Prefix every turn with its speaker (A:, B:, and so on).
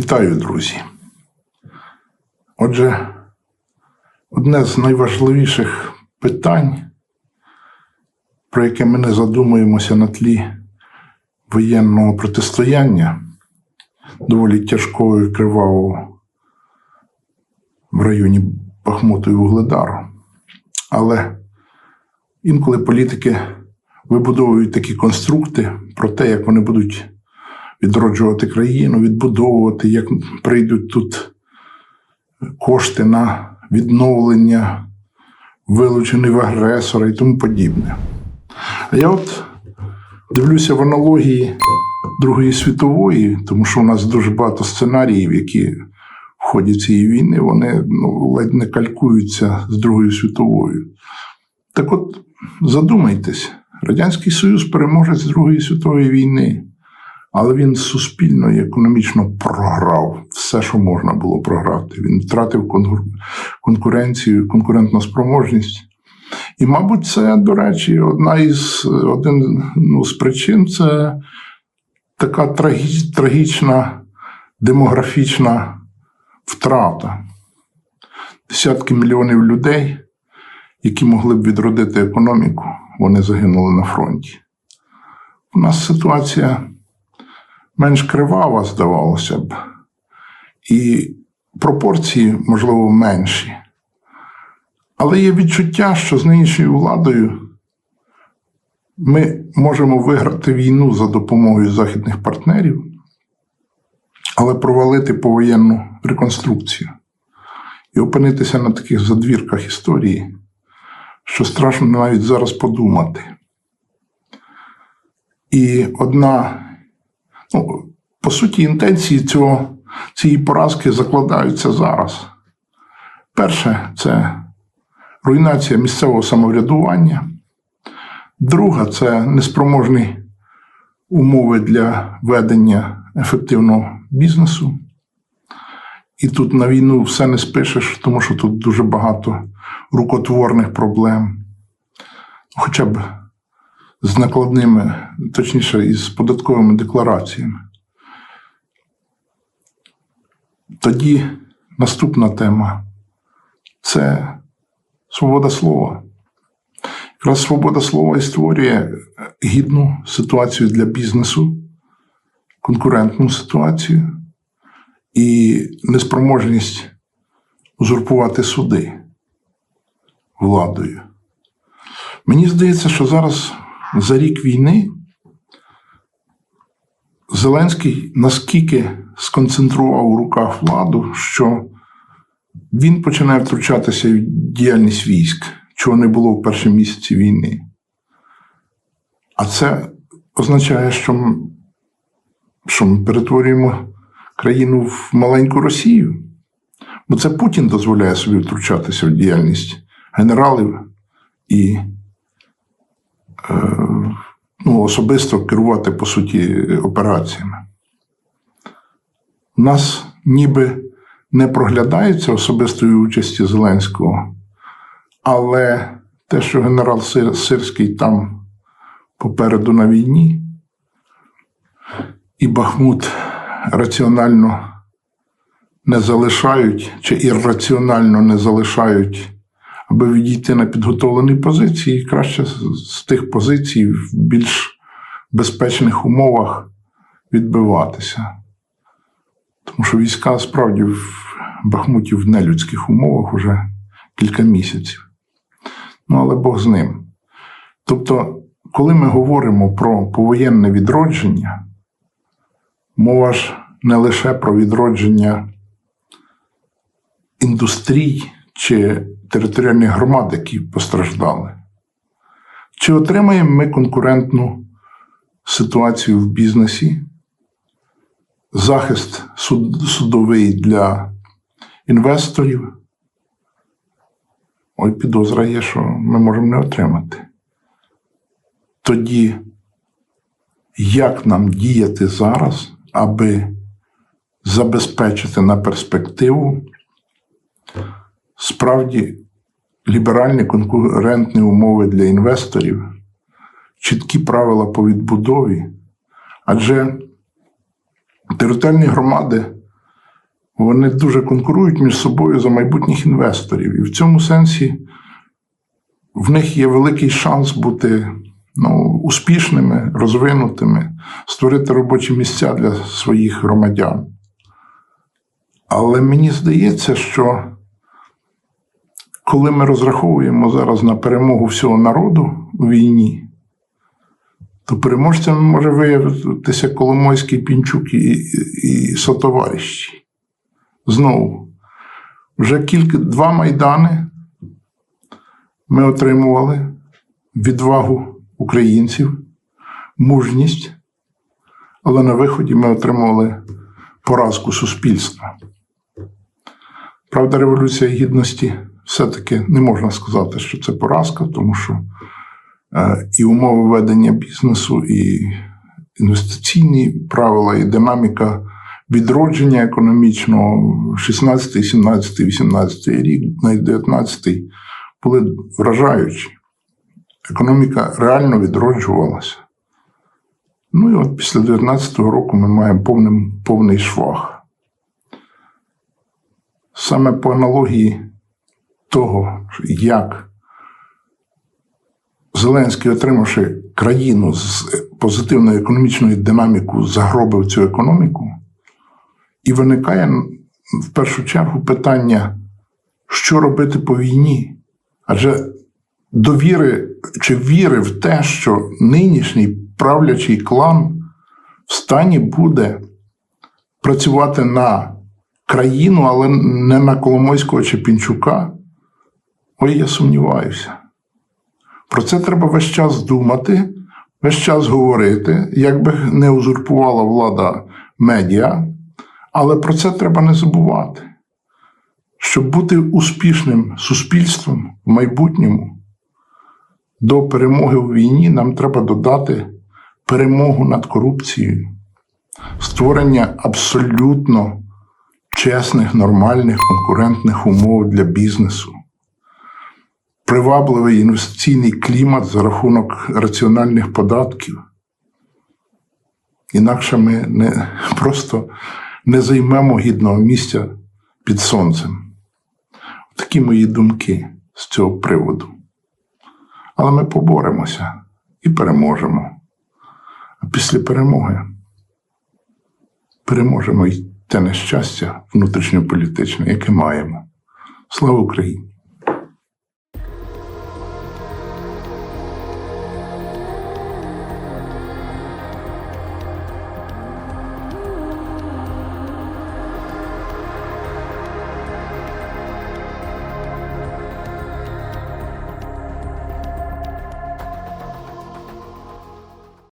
A: Вітаю, друзі. Отже, одне з найважливіших питань, про яке ми не задумуємося на тлі воєнного протистояння, доволі тяжкого і кривавого в районі Бахмуту і Вугледару. Але інколи політики вибудовують такі конструкти про те, як вони будуть відроджувати країну, відбудовувати, як прийдуть тут кошти на відновлення, вилучений в агресора і тому подібне. А я от дивлюся в аналогії Другої світової, тому що у нас дуже багато сценаріїв, які в ході цієї війни вони ну, ледь не калькуються з Другою світовою. Так от задумайтесь, Радянський Союз переможець Другої світової війни. Але він суспільно і економічно програв все, що можна було програти. Він втратив конкуренцію, конкурентну спроможність. І, мабуть, це, до речі, одна із один ну, з причин це така трагі- трагічна демографічна втрата. Десятки мільйонів людей, які могли б відродити економіку, вони загинули на фронті. У нас ситуація менш кривава, здавалося б, і пропорції, можливо, менші. Але є відчуття, що з нинішньою владою ми можемо виграти війну за допомогою західних партнерів, але провалити повоєнну реконструкцію і опинитися на таких задвірках історії, що страшно навіть зараз подумати. І одна Ну, по суті, інтенції цього, цієї поразки закладаються зараз. Перше це руйнація місцевого самоврядування. Друга це неспроможні умови для ведення ефективного бізнесу. І тут на війну все не спишеш, тому що тут дуже багато рукотворних проблем. Хоча б з накладними, точніше, із податковими деклараціями. Тоді наступна тема це свобода слова. Якраз свобода слова і створює гідну ситуацію для бізнесу, конкурентну ситуацію і неспроможність узурпувати суди владою. Мені здається, що зараз за рік війни Зеленський наскільки сконцентрував у руках владу, що він починає втручатися в діяльність військ, чого не було в перші місяці війни. А це означає, що ми, що ми перетворюємо країну в маленьку Росію. Бо це Путін дозволяє собі втручатися в діяльність генералів і ну, особисто керувати, по суті, операціями. Нас ніби не проглядається особистої участі Зеленського, але те, що генерал Сирський там попереду на війні, і Бахмут раціонально не залишають чи ірраціонально не залишають аби відійти на підготовлені позиції, і краще з, тих позицій в більш безпечних умовах відбиватися. Тому що війська справді в Бахмуті в нелюдських умовах вже кілька місяців. Ну, але Бог з ним. Тобто, коли ми говоримо про повоєнне відродження, мова ж не лише про відродження індустрій чи територіальних громад, які постраждали. Чи отримаємо ми конкурентну ситуацію в бізнесі, захист суд- судовий для інвесторів? Ой, підозра є, що ми можемо не отримати. Тоді як нам діяти зараз, аби забезпечити на перспективу справді ліберальні конкурентні умови для інвесторів, чіткі правила по відбудові, адже територіальні громади вони дуже конкурують між собою за майбутніх інвесторів. І в цьому сенсі в них є великий шанс бути ну, успішними, розвинутими, створити робочі місця для своїх громадян. Але мені здається, що коли ми розраховуємо зараз на перемогу всього народу у війні, то переможцями може виявитися Коломойський Пінчук і, і сотоварищі. Знову, вже кілька два майдани ми отримували відвагу українців, мужність, але на виході ми отримували поразку суспільства. Правда, Революція Гідності все-таки не можна сказати, що це поразка, тому що е, і умови ведення бізнесу, і інвестиційні правила, і динаміка відродження економічного 16, 17, 18 рік, навіть 19 були вражаючі. Економіка реально відроджувалася. Ну і от після 19-го року ми маємо повний, повний швах. Саме по аналогії того, як Зеленський, отримавши країну з позитивною економічною динамікою, загробив цю економіку, і виникає в першу чергу питання, що робити по війні. Адже довіри чи віри в те, що нинішній правлячий клан в стані буде працювати на країну, але не на Коломойського чи Пінчука, ой, я сумніваюся. Про це треба весь час думати, весь час говорити, як би не узурпувала влада медіа, але про це треба не забувати. Щоб бути успішним суспільством в майбутньому, до перемоги у війні нам треба додати перемогу над корупцією, створення абсолютно чесних, нормальних конкурентних умов для бізнесу, привабливий інвестиційний клімат за рахунок раціональних податків. Інакше ми не, просто не займемо гідного місця під сонцем. Такі мої думки з цього приводу. Але ми поборемося і переможемо. А після перемоги переможемо й те нещастя внутрішньополітичне, яке маємо. Слава Україні!